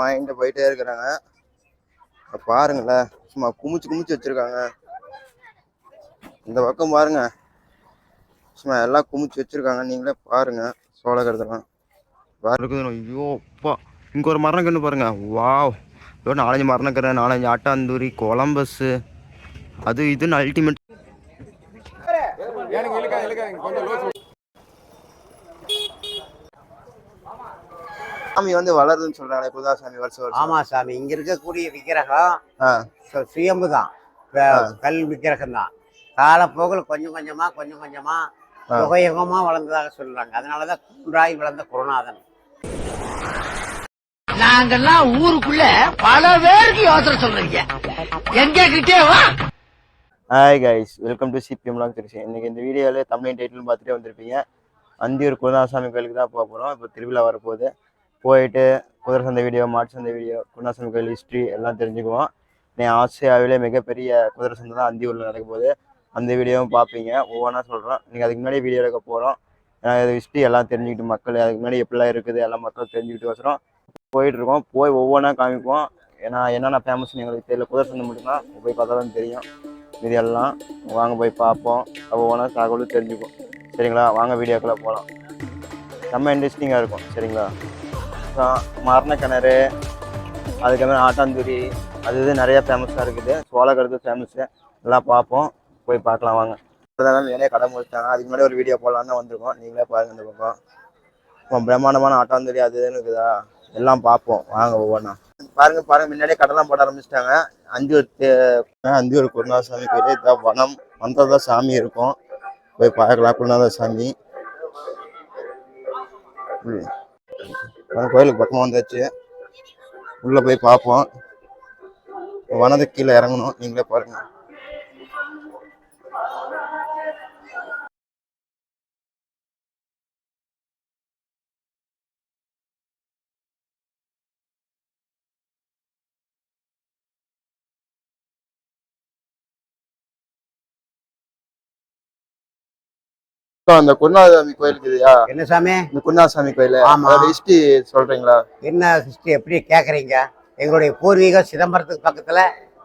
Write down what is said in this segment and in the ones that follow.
வாங்கிட்டு போயிட்டே இருக்கிறாங்க. இப்ப பாருங்களேன் சும்மா குமிச்சு குமிச்சு வச்சிருக்காங்க. இந்த பக்கம் பாருங்க. சும்மா எல்லாம் குமிச்சு வச்சிருக்காங்க. நீங்களே பாருங்க சோளக்கருதெல்லாம். பாருங்க ஐயோ அப்பா. இங்க ஒரு மரம் கன்று பாருங்க. வாவ். ஐயோ நாலஞ்சு மரம் கரு நாலஞ்சு ஆட்டாந்தூரி கொலம்பஸ். அது இதுன்னு அல்டிமேட் சாமி வந்து வளருதுன்னு சொல்றாங்க புதா சாமி வருஷம் வருஷம். ஆமா சாமி இங்க இருக்கக்கூடிய விக்கிரகம் சுயம்பு தான். கல் விக்கிரகம் தான். காலப்போக்கில் கொஞ்சம் கொஞ்சமா கொஞ்சம் கொஞ்சமா ஆ. யுக யுகமா வளர்ந்ததாக சொல்றாங்க. அதனாலதான் குன்றாய் வளர்ந்த குருநாதன். நாங்கெல்லாம் ஊருக்குள்ள பல பேருக்கு யோசனை சொல்றீங்க. எங்க கிட்டே வா. Hi guys welcome to CBM long Trichy இன்னைக்கு இந்த வீடியோவில் தமிழ் டைட்டில் பார்த்துட்டே வந்திருப்பீங்க. அந்தியூர் குருநாசாமி கோயிலுக்கு தான் போக போகிறோம் இப்போ திருவிழா வரப்போகுது. போயிட்டு குதிரை சந்தை வீடியோ மாட்டு சந்தை வீடியோ குருநாசாமி கோயில் ஹிஸ்ட்ரி எல்லாம் தெரிஞ்சுக்குவோம். நீ ஆசியாவிலே மிகப்பெரிய குதிரை சந்தை தான் அந்தியூரில் நடக்க போகுது. அந்த வீடியோவும் பார்ப்பீங்க. ஒவ்வொன்றா சொல்கிறோம் நீங்கள் அதுக்கு முன்னாடி வீடியோ எடுக்க போகிறோம் ஹிஸ்ட்ரி எல்லாம் தெரிஞ்சுக்கிட்டு மக்கள் அதுக்கு முன்னாடி எப்படிலாம் இருக்குது எல்லாம் மக்கள் தெரிஞ்சுக்கிட்டு வச்சுரும் போயிட்டுருக்கோம் போய் ஒவ்வொன்றா காமிப்போம். ஏன்னா என்னென்ன ஃபேமஸ்னு எங்களுக்கு தெரியல. குதிரை சந்தை மட்டும்தான் போய் பார்த்தா தான் தெரியும். இது எல்லாம் வாங்க போய் பார்ப்போம். ஒவ்வொன்றா தகவலும் தெரிஞ்சுப்போம் சரிங்களா? வாங்க வீடியோக்குள்ளே போகலாம் செம்ம இன்ட்ரெஸ்டிங்காக இருக்கும். சரிங்களா? பாயசம் மரண கிணறு அதுக்கப்புறம் ஆட்டாந்தூரி அது இது நிறைய ஃபேமஸாக இருக்குது. சோளக்கருது ஃபேமஸ்ஸு எல்லாம் பார்ப்போம். போய் பார்க்கலாம் வாங்க. அதெல்லாம் நிறைய கடை முடிச்சிட்டாங்க அதுக்கு முன்னாடி ஒரு வீடியோ போடலான்னு தான் வந்திருக்கோம். நீங்களே பாருங்க இந்த பக்கம். இப்போ பிரம்மாண்டமான ஆட்டாந்தூரி அது இதுன்னு இருக்குதா? எல்லாம் பார்ப்போம். வாங்க ஒவ்வொன்றா பாருங்க பாருங்க முன்னாடியே கடைலாம் போட ஆரம்பிச்சிட்டாங்க. அஞ்சூர் தே- அந்தியூர் குருநாதசாமி கோயில் இதான் வனம். வந்தால் தான் சாமி இருக்கும். போய் பார்க்கலாம் குருநாத சாமி உள்ள. கோயிலுக்கு பக்கமாக வந்தாச்சு. உள்ளே போய் பார்ப்போம். வனது கீழே இறங்கணும். நீங்களே பாருங்க. இப்போ அந்த குருநாதசாமி கோயிலுக்கு இதுயா என்ன சாமி இந்த குருநாதசாமி கோயில் ஆமா. அதோட ஹிஸ்ட்ரி சொல்றீங்களா என்ன ஹிஸ்டரி எப்படி கேக்குறீங்க எங்களுடைய பூர்வீகம் சிதம்பரத்துக்கு பக்கத்துல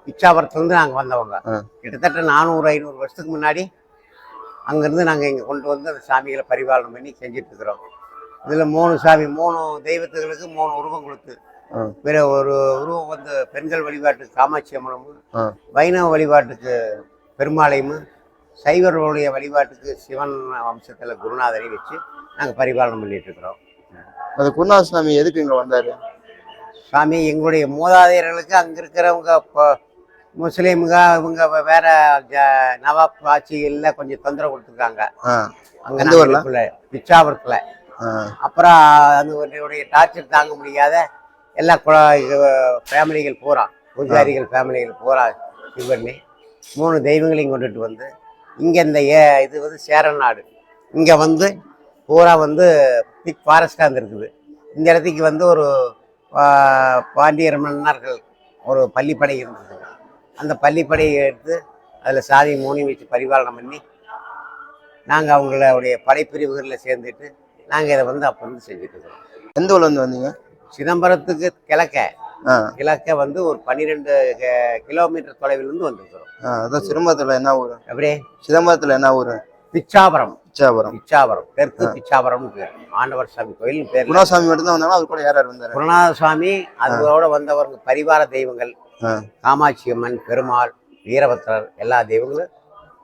பிச்சாபுரத்துலேருந்து நாங்கள் வந்தவங்க. கிட்டத்தட்ட நானூறு ஐநூறு வருஷத்துக்கு முன்னாடி அங்கேருந்து நாங்கள் இங்கே கொண்டு வந்து அந்த சாமிகளை பரிபாலனம் பண்ணி செஞ்சுட்டு இருக்கிறோம் இதில் மூணு சாமி மூணு தெய்வத்துகளுக்கு மூணு உருவம் கொடுத்து ஆ. வேற ஒரு உருவம் வந்து பெண்கள் வழிபாட்டுக்கு காமாட்சி அம்மனும் ஆ. வைணவ வழிபாட்டுக்கு பெருமாளையும் சைவர்களுடைய வழிபாட்டுக்கு சிவன் வம்சத்தில் குருநாதரை வச்சு நாங்கள் பரிபாலனம் பண்ணிட்டு இருக்கிறோம் அந்த குருநாதசாமி எதுக்கு இங்க வந்தாரு? சாமி எங்களுடைய மூதாதையர்களுக்கு அங்கே இருக்கிறவங்க இப்போ முஸ்லீம்க இவங்க வேற நவாப் ஆட்சிகளில் கொஞ்சம் தொந்தரவு கொடுத்துருக்காங்க. அங்கே ஊர்ல? பிச்சாபுரத்தில் ஆ. அப்புறம் அதனுடைய டார்ச்சர் தாங்க முடியாத எல்லா ஃபேமிலிகள் பூரா பூஜாரிகள் ஃபேமிலிகள் பூரா இது பண்ணி மூணு தெய்வங்களையும் கொண்டுட்டு வந்து இங்கே இந்த ஏ இது வந்து சேரன் நாடு. இங்கே வந்து பூரா வந்து திக் ஃபாரஸ்டாக இருந்திருக்குது. இந்த இடத்துக்கு வந்து ஒரு பாண்டியர் மன்னர்கள் ஒரு பள்ளிப்படை இருந்தது அந்த பள்ளிப்படையை எடுத்து அதில் சாதி மூணி வச்சு பரிபாலனம் பண்ணி நாங்கள் அவங்களுடைய படைப்பிரிவுகளில் சேர்ந்துட்டு நாங்கள் இதை வந்து அப்போ வந்து செஞ்சுட்டு இருக்கிறோம் எந்த ஊர்ல இருந்து வந்தீங்க? சிதம்பரத்துக்கு கிழக்க. கிழக்க வந்து ஒரு பன்னிரெண்டு கிலோமீட்டர் தொலைவிலிருந்து வந்திருக்கிறோம். ஆ அதான் சிதம்பரத்துல என்ன ஊரு? அப்படியே சிதம்பரத்துல என்ன ஊரு? பிச்சாபுரம். இச்சாபுரம் பிச்சாபுரம். தெற்கு பிச்சாபுரம்னு பேர். ஆண்டவர் சாமி கோயில் பேர் குருநாதசாமி மட்டும் தான் வந்தாங்க அது கூட யார் யார் வந்தாரு? குருநாத சுவாமி அதோட வந்தவங்க பரிவார தெய்வங்கள். காமாட்சி அம்மன் பெருமாள் வீரபத்ரர் எல்லா தெய்வங்களும்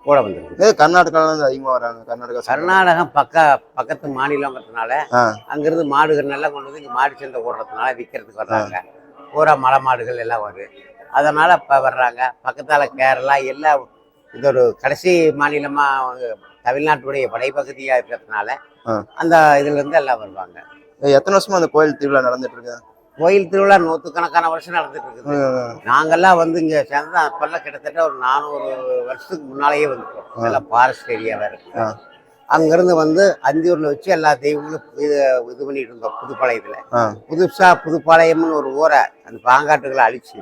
கூட வந்திருக்கு ஏ கர்நாடகால இருந்து அதிகமா வராங்க. கர்நாடகா. கர்நாடகம் பக்க பக்கத்து மாநிலங்கிறதுனால அங்கிருந்து மாடுகள் எல்லாம் கொண்டு வந்து இங்கே மாடு சந்தை போடுறதுனால விற்கிறதுக்கு வர்றாங்க. பூரா மலை மாடுகள் எல்லாம் வருது. அதனால இப்போ வர்றாங்க. பக்கத்தால் கேரளா எல்லா இது ஒரு கடைசி மாநிலமாக தமிழ்நாட்டுடைய படைப்பகுதியாக இருக்கிறதுனால. அந்த இதுலேருந்து எல்லாம் வருவாங்க. எத்தனை வருஷமா அந்த கோயில் திருவிழா நடந்துட்டு இருக்கு? கோயில் திருவிழா நூற்றுக்கணக்கான வருஷம் நடந்துட்டு இருக்குது. நாங்கெல்லாம் வந்து இங்கே சேர்ந்து அப்பெல்லாம் கிட்டத்தட்ட ஒரு நானூறு வருஷத்துக்கு முன்னாலேயே வந்துட்டோம். நல்லா ஃபாரஸ்ட் ஏரியாவாக இருக்கு. அங்கேருந்து வந்து அந்தியூரில் வச்சு எல்லா தெய்வங்களும் இது இது பண்ணிட்டு இருந்தோம் புதுப்பாளையத்தில் ஆ. புதுசா புதுப்பாளையம்னு ஒரு ஊரை அந்த பாங்காட்டுகளை அழிச்சு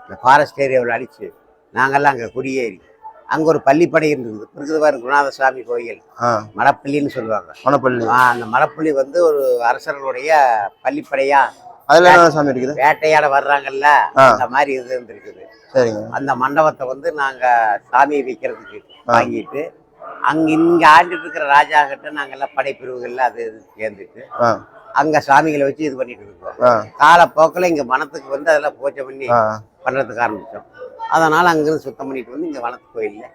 இந்த ஃபாரஸ்ட் ஏரியாவில் அழிச்சு நாங்கெல்லாம் அங்கே குடியேறி அங்கே ஒரு பள்ளிப்படை இருந்தது. பாரு குருநாதசாமி கோயில். ஆ. மடப்பள்ளின்னு சொல்லுவாங்க. மணப்பள்ளி. அந்த மடப்பள்ளி வந்து ஒரு அரசர்களுடைய பள்ளிப்படையா அதுல சாமி இருக்குது? வேட்டையாட வர்றாங்கல்ல. அந்த மாதிரி இது இருந்திருக்குது. சரிங்க. அந்த மண்டபத்தை வந்து நாங்க சாமி வைக்கிறதுக்கு வாங்கிட்டு அங்க இங்க ஆண்டுட்டு இருக்கிற ராஜா கிட்ட நாங்க எல்லாம் படைப்பிரிவுகள்ல அது இது சேர்ந்துட்டு அங்க சாமிகளை வச்சு இது பண்ணிட்டு இருக்கோம். காலப்போக்கில் இங்க வனத்துக்கு வந்து அதெல்லாம் பூஜை பண்ணி பண்றதுக்கு ஆரம்பிச்சோம். அதனால அங்கிருந்து சுத்தம் பண்ணிட்டு வந்து இங்க வனத்து கோயில்ல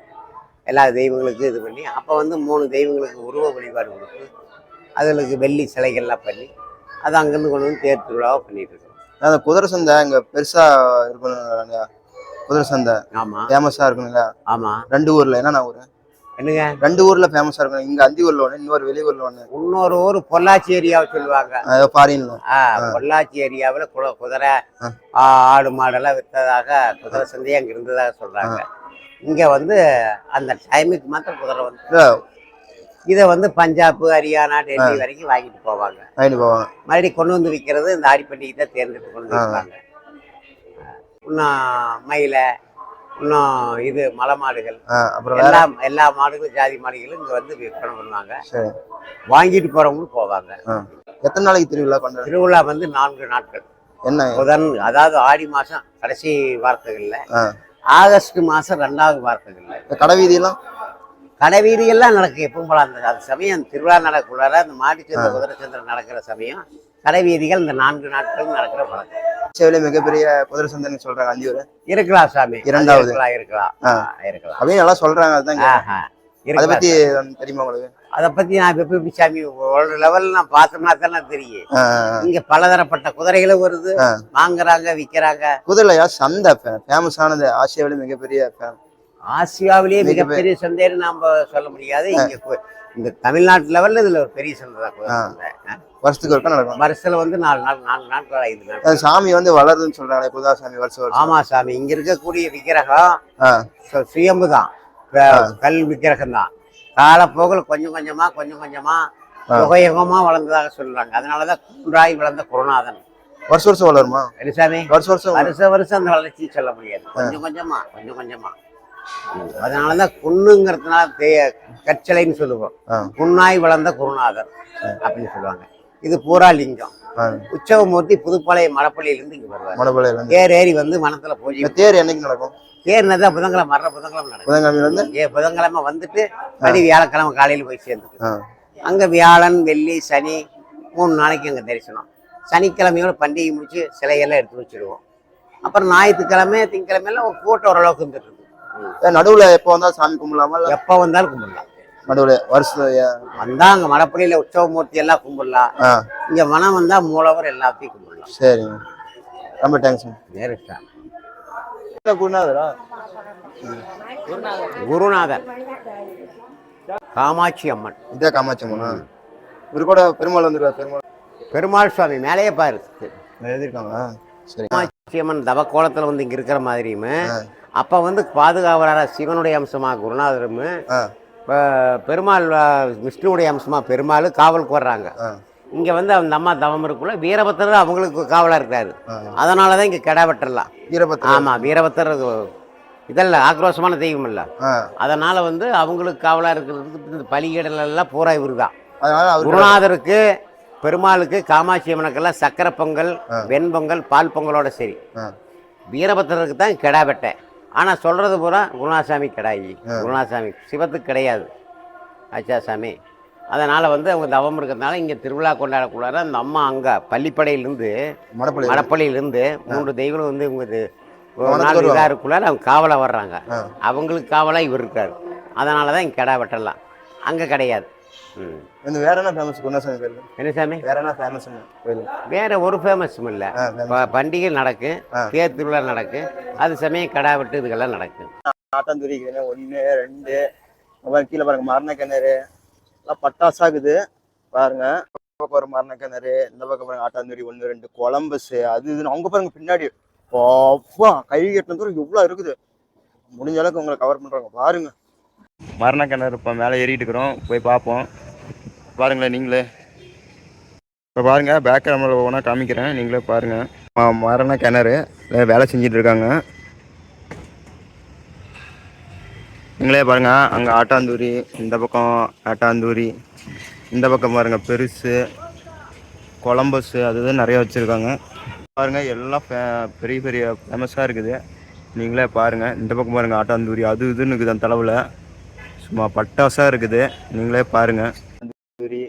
எல்லா தெய்வங்களுக்கும் இது பண்ணி அப்போ வந்து மூணு தெய்வங்களுக்கு உருவ வழிபாடு கொடுத்து அதுகளுக்கு வெள்ளி சிலைகள்லாம் பண்ணி அதை அங்கிருந்து கொண்டு வந்து தேர் திருவிழாவை பண்ணிட்டு இருக்கோம். அந்த குதிரை சந்தை இங்க பெருசா இருக்கணும் குதிரை சந்தை. ஆமா. ஃபேமஸா இருக்கணுங்க ஆமா. ரெண்டு ஊர்ல. என்னன்னா ஊரு? என்னங்க? ரெண்டு ஊர்ல ஃபேமஸா இருக்கணும். இங்க அந்தி ஊர்ல ஒண்ணு இன்னொரு வெளியூர்ல ஒண்ணு. இன்னொரு ஊர் பொள்ளாச்சி ஏரியாவை சொல்லுவாங்க. ஃபாரின்ல பொள்ளாச்சி ஏரியாவில் குட குதிரை ஆடு மாடெல்லாம் விற்றதாக குதிரை சந்தையே அங்கே இருந்ததாக சொல்றாங்க. இங்க வந்து அந்த டைமுக்கு மாத்திரம் குதிரை வந்து இதை வந்து பஞ்சாப் ஹரியானா டெல்லி வரைக்கும் வாங்கிட்டு போவாங்க. வாங்கிட்டு போவாங்க. மறுபடியும் கொண்டு வந்து விற்கிறது இந்த ஆடி பண்டிகை தான் தேர்ந்தெடுத்து கொண்டு வந்து விற்பாங்க இன்னும் மயிலை இன்னும் இது மலை மாடுகள் அப்புறம் எல்லா எல்லா மாடுகளும் ஜாதி மாடுகளும் இங்க வந்து விற்பனை பண்ணுவாங்க. வாங்கிட்டு போறவங்களும் போவாங்க. எத்தனை நாளைக்கு திருவிழா கொண்டாடு திருவிழா வந்து நான்கு நாட்கள். என்ன? புதன் அதாவது ஆடி மாசம் கடைசி வார்த்தைகள்ல. ஆகஸ்ட் மாசம் ரெண்டாவது வார்த்தைகள்ல. இந்த கடை வீதியெல்லாம்? கடை வீதியெல்லாம் நடக்கும் எப்பவும் போல அந்த அந்த சமயம் திருவிழா நடக்குள்ளார அந்த மாட்டுச்சந்தை குதிரை சந்தை நடக்கிற சமயம் கடை வீதிகள் இந்த நான்கு நாட்களும் நடக்கிற பழக்கம் சேவிலே மிகப்பெரிய குதிரை சந்தைன்னு சொல்றாங்க அந்தியூர். இருக்கலாம் சாமி. இரண்டாவது. இருக்கலாம் இருக்கலாம். இருக்கலாம். நல்லா சொல்றாங்க அதுதான். அதை பத்தி தெரியுமா உங்களுக்கு? அதை பத்தி நான் இப்ப எப்படி சாமி ஒரு லெவல்ல நான் பார்த்தோம்னா தானே தெரியும். இங்க பலதரப்பட்ட குதிரைகளும் வருது. வாங்குறாங்க விக்கிறாங்க குதிரையா சந்தை? ஃபேமஸானது ஆசியாவிலே மிகப்பெரிய ஆசியாவிலேயே மிக மிகப்பெரிய. சந்தைன்னு நாம சொல்ல முடியாது. இங்க இந்த தமிழ்நாட்டு லெவல்ல இதுல ஒரு பெரிய சந்தை தான். வருஷத்துக்கு ஒருக்கா நடக்கும். வருஷத்துல வந்து நாலு நாள் நாலு நாட்கள் ஐந்து அந்த சாமி வந்து வளருதுன்னு சொல்றாங்க புதா சாமி வருஷம். வருஷம் ஆமா சாமி இங்க இருக்கக்கூடிய விக்கிரகம் சுயம்பு தான். கல் விக்கிரகம் தான். காலப்போக்கில் கொஞ்சம் கொஞ்சமா கொஞ்சம் கொஞ்சமா யுகயுகமா வளர்ந்ததாக சொல்றாங்க. அதனாலதான் குன்றாய் வளர்ந்த குருநாதன். வருஷம் வருஷம் வளருமா? சாமி? வருஷம் வருஷம் வருஷம் வருஷம் அந்த வளர்ச்சி சொல்ல முடியாது. கொஞ்சம் கொஞ்சமா கொஞ்சம் கொஞ்சமா. ம். அதனாலதான் குன்னுங்கிறதுனால தே- கற்சிலைன்னு சொல்லுவோம். குன்னாய் வளர்ந்த குருநாதர் அப்படின்னு சொல்லுவாங்க. இது பூரா லிங்கம். உற்சவமூர்த்தி புதுப்பாளையம் மடப்பள்ளியிலிருந்து இங்க வருவார். மடப்பள்ளியில இருந்து தேர் ஏறி வந்து மனத்துல பூஜை இந்த தேர் என்னைக்கு நடக்கும்? தேர்னதான் புதன்கிழமை வர்ற புதன்கிழமை நடக்கும். புதன்கிழமையில இருந்து ஏ புதன்கிழமை வந்துட்டு மணி வியாழக்கிழமை காலையில போய் சேர்ந்துக்கு ஆ. அங்க வியாழன் வெள்ளி சனி மூணு நாளைக்கு அங்க தரிசனம். சனிக்கிழமையோட பண்டிகை முடிச்சு சிலையெல்லாம் எடுத்து வச்சிடுவோம். அப்புறம் ஞாயிற்றுக்கிழமை திங்கக்கிழமையெல்லாம் ஒரு கூட்டம் ஓரளவுக்கு இருந்துட்டு நடுவுல எப்போ வந்தாலும் சாமி கும்பிடலாமா? இல்ல எப்ப வந்தாலும் கும்பிடலாம். நடுவுல வருஷம் ஏன்? வந்தா அங்க மடப்பள்ளியில உற்சவமூர்த்தி எல்லாம் கும்பிடலாம். ஆ. இங்க மனம் வந்தா மூலவர் எல்லாத்தையும் கும்பிடலாம். சரிங்க. ரொம்ப தேங்க்ஸ் நேரிட்டா. குருநாதரா? குருநாதர். காமாட்சி அம்மன். இதே காமாட்சி அம்மனா? இவரு கூட பெருமாள் வந்துருக்காரு பெருமாள். பெருமாள் சுவாமி மேலேயே பாரு. எழுதியிருக்காங்க சரி. காமாட்சி அம்மன் தவக்கோலத்துல வந்து இங்க இருக்கிற மாதிரியும் அப்ப வந்து பாதுகாவலரா சிவனுடைய அம்சமா குருநாதரும் பெருமாள் விஷ்ணுவுடைய அம்சமா பெருமாள் காவலுக்கு வர்றாங்க. இங்க வந்து அந்த அம்மா தவம் இருக்குள்ள வீரபத்திரர் அவங்களுக்கு காவலா இருக்காரு. ஆ. அதனாலதான் இங்க கெடா வெட்டலாம் வீரபத்திர ஆமா வீரபத்திரர் இதல்ல ஆக்ரோஷமான தெய்வம் இல்ல அதனால வந்து அவங்களுக்கு காவலா இருக்கிறதுக்கு இந்த பலிகடல் எல்லாம் பூரா அதனால அவரு குருநாதருக்கு பெருமாளுக்கு காமாட்சி அம்மனுக்கெல்லாம் சக்கரை பொங்கல். வெண்பொங்கல் பால் பொங்கலோட சரி. வீரபத்திரருக்கு தான் கெடா ஆனால் சொல்கிறது பூரா குருநாசாமி கெடாயி. குருநாசாமி சிவத்துக்கு கிடையாது. ஆச்சா சாமி அதனால் வந்து அவங்க தவம் இருக்கிறதுனால இங்கே திருவிழா கொண்டாடக்கூடாது. அந்த அம்மா அங்கே பள்ளிப்படையிலேருந்து மடப்பள்ளி. மடப்பள்ளியிலேருந்து மூன்று தெய்வங்களும் வந்து இவங்க இது ஒரு நாள். இதாக இருக்குள்ளார அவங்க காவலாக வர்றாங்க. அவங்களுக்கு காவலாக இவர் இருக்கார். அதனால தான் இங்கே கெடா வெட்டலாம். அங்கே கிடையாது. இந்த வேற என்ன ஃபேமஸ் குருநாசாமி கோயில் என்ன சாமி வேற என்ன ஃபேமஸ் கோயில் வேற ஒரு ஃபேமஸும் இல்லை. பண்டிகை நடக்கு. ஆ. தேர் திருவிழா நடக்கு. அது சமயம் கடா வெட்டு இதுக்கெல்லாம் நடக்கு. ஆட்டாந்துரி கிணறு ஒன்று ரெண்டு. அப்புறம் கீழே பாருங்க மரண கிணறு எல்லாம் பட்டாசாகுது. பாருங்க. இந்த பக்கம் ஒரு மரண கிணறு இந்த பக்கம் பாருங்க ஆட்டாந்துரி ஒன்று ரெண்டு. கொலம்பஸ் அது இதுன்னு அவங்க பாருங்க பின்னாடி. அப்பா கை கட்டின தூரம் எவ்வளோ இருக்குது. முடிஞ்ச அளவுக்கு உங்களை கவர் பண்ணுறாங்க பாருங்க. மரண கிணறு இப்போ மேலே ஏறிட்டு இருக்கிறோம். போய் பார்ப்போம். பாருங்களேன் நீங்களே. இப்போ பாருங்கள் பேக் கேமரா ஒவ்வொன்றா காமிக்கிறேன் நீங்களே பாருங்கள் ஆ, மரண கிணறு வேலை செஞ்சுட்டு இருக்காங்க. நீங்களே பாருங்கள் அங்கே ஆட்டாந்தூரி இந்த பக்கம் ஆட்டாந்தூரி இந்த பக்கம் பாருங்கள் பெருசு கொலம்பஸ் அது இது நிறைய வச்சுருக்காங்க. பாருங்கள் எல்லாம் ஃபே- பெரிய பெரிய ஃபேமஸாக இருக்குது. நீங்களே பாருங்கள் இந்த பக்கம் பாருங்கள் ஆட்டாந்தூரி அது இதுன்னு இருக்குது அந்த தலைவில் சும்மா பட்டாசாக இருக்குது. நீங்களே பாருங்கள் தூரி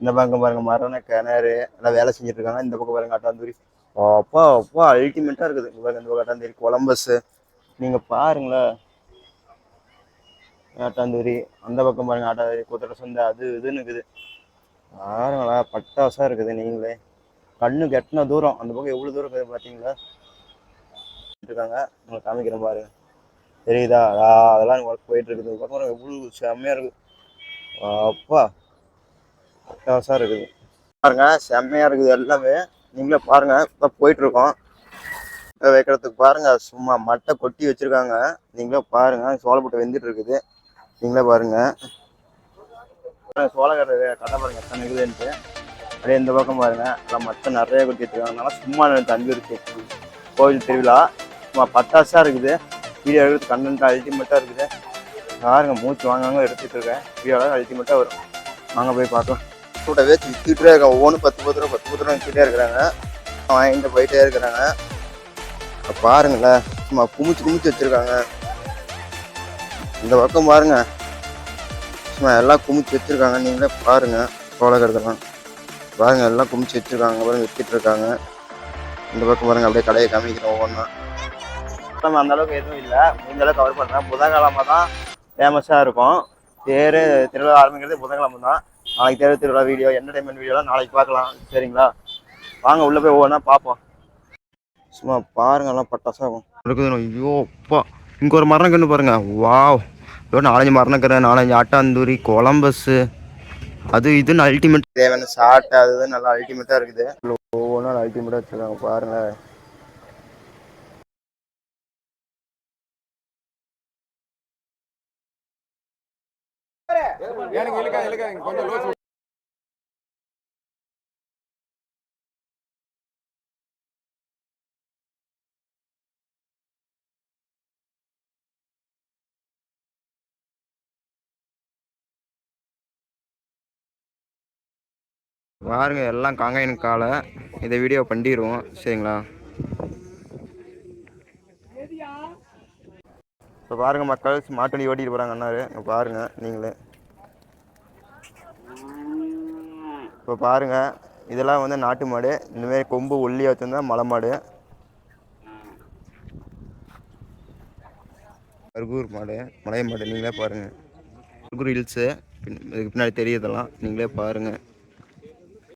இந்த பக்கம் பாருங்க மரண கிணறு எல்லாம் வேலை செஞ்சுட்டு இருக்காங்க இந்த பக்கம் பாருங்க ஆட்டாந்தூரி அப்பா அப்பா அல்டிமேட்டாக இருக்குது. இங்க பாருங்க இந்த பக்கம் அட்டாந்தூரி கொலம்பஸ். நீங்கள் பாருங்களேன். ஆட்டாந்தூரி அந்த பக்கம் பாருங்க ஆட்டாந்தூரி குதிரை சொந்த அது இதுன்னு இருக்குது. பாருங்களா பட்டாசாக இருக்குது நீங்களே. கண்ணு கெட்டின தூரம். அந்த பக்கம் எவ்வளோ தூரம் இருக்குது பார்த்தீங்களா இருக்காங்க. உங்களுக்கு காமிக்கிறேன் பாருங்க. தெரியுதா? அதெல்லாம் உங்களுக்கு போயிட்டு இருக்குது. பக்கம் எவ்வளோ செம்மையாக இருக்குது. அப்பா அட்டகாசம் இருக்குது. பாருங்க செம்மையாக இருக்குது எல்லாமே. நீங்களே பாருங்க இப்போ போயிட்டு இருக்கோம் வைக்கிறதுக்கு பாருங்க சும்மா மட்டை கொட்டி வச்சிருக்காங்க. நீங்களே பாருங்க சோளப்பட்டு வெந்துட்டு இருக்குது நீங்களே பாருங்க. சோளக்கரை கடை பாருங்க எத்தனை இருக்குதுன்ட்டு. அப்படியே இந்த பக்கம் பாருங்க எல்லாம் மட்டை நிறைய கொட்டி வச்சிருக்காங்க சும்மா தண்ணி இருக்கு கோவில் திருவிழா. சும்மா பட்டாசா இருக்குது. வீடியோ எடுக்கிறது கண்டென்ட் அல்டிமேட்டாக இருக்குது. பாருங்க மூச்சு வாங்காம எடுத்துட்டு இருக்கேன் வீடியோலாம் அல்டிமேட்டாக வரும். வாங்க போய் பார்க்கலாம். கூட்டவே வித்துக்கிட்டே இருக்காங்க. ஒவ்வொன்று பத்து பத்து ரூபா பத்து பத்து ரூபா வித்துட்டே இருக்கிறாங்க. வாங்கிட்டு போயிட்டே இருக்கிறாங்க. பாருங்களேன் சும்மா குமிச்சு குமிச்சு வச்சிருக்காங்க. இந்த பக்கம் பாருங்க. சும்மா எல்லாம் குமிச்சு வச்சிருக்காங்க. நீங்களே பாருங்க சோளக்கருதெல்லாம் பாருங்க எல்லாம் குமிச்சு வச்சிருக்காங்க. பாருங்க வித்துட்டு இருக்காங்க. இந்த பக்கம் பாருங்க அப்படியே கடையை காமிக்கிறோம் ஒவ்வொன்றா நம்ம அந்த அளவுக்கு எதுவும் இல்லை. முடிஞ்ச அளவுக்கு கவர் பண்ணுறேன் புதன்கிழமை தான் ஃபேமஸாக இருக்கும். தேர் திருவிழா ஆரம்பிக்கிறது புதன்கிழமை தான் நாளைக்கு தேர் திருவிழா வீடியோ என்டர்டைன்மெண்ட் வீடியோலாம் நாளைக்கு பார்க்கலாம். சரிங்களா? வாங்க உள்ளே போய் ஒவ்வொன்றா பார்ப்போம். சும்மா பாருங்க எல்லாம் பட்டாசாகும் இருக்குது ஐயோ அப்பா. இங்கே ஒரு மரணம் கன்று பாருங்க. வாவ். இதோ நாலஞ்சு மரணக்கரை நாலஞ்சு ஆட்டாந்தூரி கொலம்பஸ்ஸு அது இதுன்னு அல்டிமேட் தேவையான சாட்டை அது நல்லா அல்டிமேட்டாக இருக்குது. ஒவ்வொன்றும் அல்டிமேட்டாக வச்சுருக்காங்க பாருங்க பாருங்க எல்லாம் காங்காயின் காலை. இதை வீடியோ பண்ணிடுவோம். சரிங்களா? இப்போ பாருங்க மக்கள் மாட்டு வண்டி ஓட்டிட்டு போகிறாங்க அண்ணாரு பாருங்க நீங்களே. இப்போ பாருங்க இதெல்லாம் வந்து நாட்டு மாடு. இந்தமாரி கொம்பு ஒல்லியாக வச்சுருந்தா மலை மாடு. கருகூர் மாடு மலை மாடு நீங்களே பாருங்க. கருகூர் ஹில்ஸு பின் இதுக்கு பின்னாடி தெரியுதெல்லாம் நீங்களே பாருங்கள்